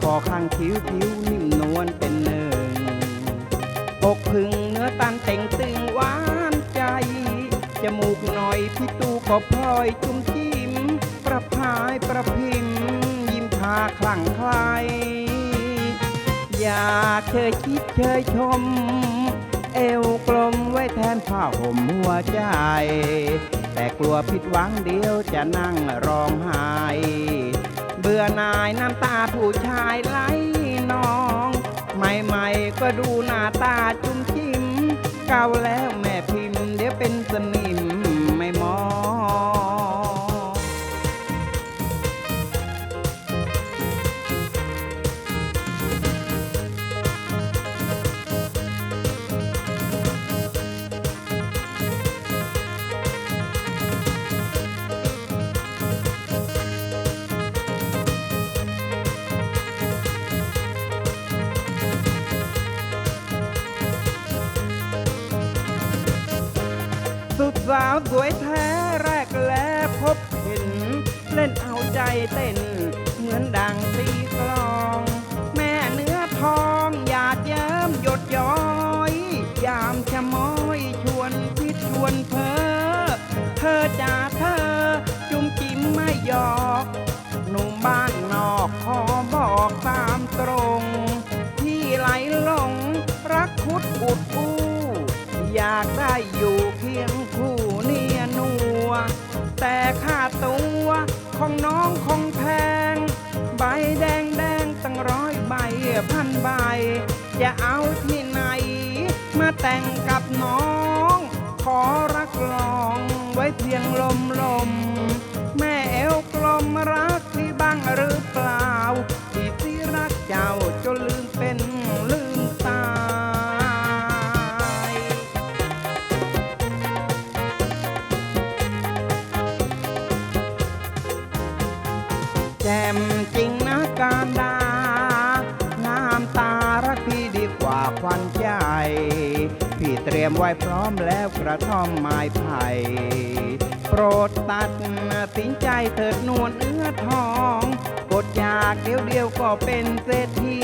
คอข้างคิ้วผิวนิ่มนวลเป็นหนึ่งอกพึงเนื้อตันเต่งตึงหวานใจ จมูกหน่อยพี่ตูก็พลอยจุ้มจิ้ม ประพายประพิมยิ้มพาคลั่งไคลอยากเคยคิดเคยชม เอวกลมไว้แทนผ้าห่มหัวใจ แต่กลัวผิดหวังเดียวจะนั่งร้องไห้ น่ายน้ำตาผู้ชายไหลนอง ใหม่ๆก็ดูหน้าตาจุ้มจิ้มเก่าแล้วแม่พิมพ์เดี๋ยวเป็นสนิาวสวยแท้แรกแลพบเห็น เล่นเอาใจเต้นเหมือน งคงแพงใบแดงแดงตั้งร้อยใบพันใบ จะเอาที่ไหน มาแต่งกับน้อง ขอรักลอง แจ่มจริงนะการดาน้ำตารักพี่ดีกว่าควันใจ พี่เตรียมไว้พร้อมแล้วกระท่อมไม้ไผ่โปรดตัดสินใจเถิดนวลเอื้อทองกดอยากเดียวเดียวก็เป็นเศรษฐี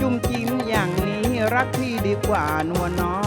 จุ่มจิ้มอย่างนี้รักพี่ดีกว่านวลน้อง